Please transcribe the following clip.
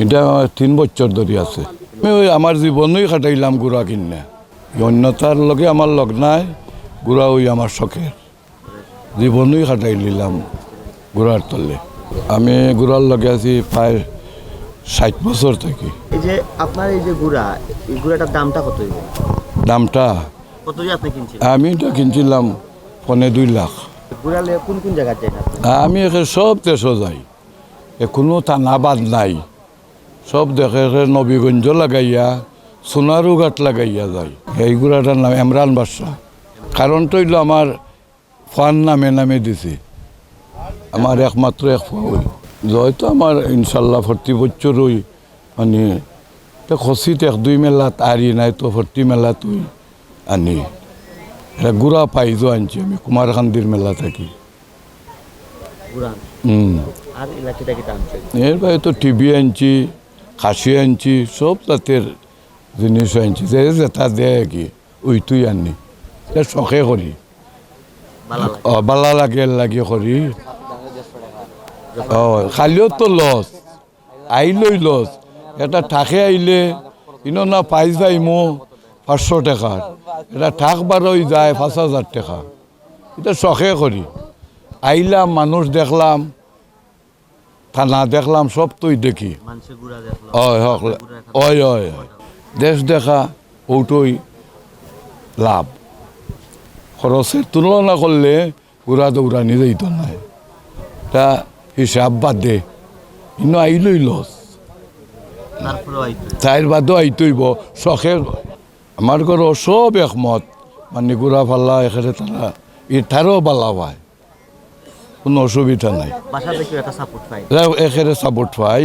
এটা তিন বছর ধরে আছে। আমি ওই আমার জীবনই খাটাইলাম গুড়া কিনে। অন্যতার লগে আমার লগ নাই গুড়া ওই আমার শখের। জীবনই খাটাই নিলাম গুড়ার তলে। আমি গুড়ার লগে আছি প্রায় ষাট বছর থেকে। এই যে আপনার এই যে গুড়া এই গুড়াটার দামটা কত দামটা? কত আপনি আমি এটা কিনছিলাম পনে দুই লাখ। গুড়া লিয়ে কোন কোন জায়গায় যাই আমি সব দেশও যাই। এ কোনো থানাবাদ নাই। সব দেখে নবীগঞ্জ লাগাইয়া সোনারু ঘাট লাগাইয়া যায়। এইগুলাটার নাম এমরান বাদশাহ। কারণটা হইল আমার ফান নামে নামে দিছে। আমার একমাত্র এক ফুল হয়তো আমার ইনশাল্লাহ ফর্টি বছর ওই মানে তে খসিত এক দুই মেলাত আরি নাই তো ফর্টি মেলাত ওই আনি। এটা গুড়া পাইজো আনছি আমি কুমারকান্দির মেলা থাকি। হুম। এর বাইরে তো টিভি আনছি খাসি আনছি সব জাতের জিনিস আনছি যে যেটা দেয় কি ওইটুই আনি শখে করি বালা লাগে লাগে করি খালিও তো লস আইলই লস এটা ঠাকে আইলে ইনো না পাই যাই মো পাঁচশো টাকার এটা ঠাক বারোই যায় পাঁচ হাজার টাকা। এটা শখে করি। আইলাম মানুষ দেখলাম। থানা দেখলাম সব তুই দেখি। গুড়া হক হয় হয়। দেশ দেখা ওটাই লাভ। খরচের তুলনা করলে ঘোরা দৌড়ানি যাইত নাই। তা হিসাব বাদ দে। ইনো আইলই লস। চাইর বাদও আইতইব। শখের আমার ঘর সব একমত। মানে ঘোরা ফাল্লা এখানে তারা ইঠারও বালা পায় কোনো অসুবিধা নাই। এখানে সাপোর্ট পাই।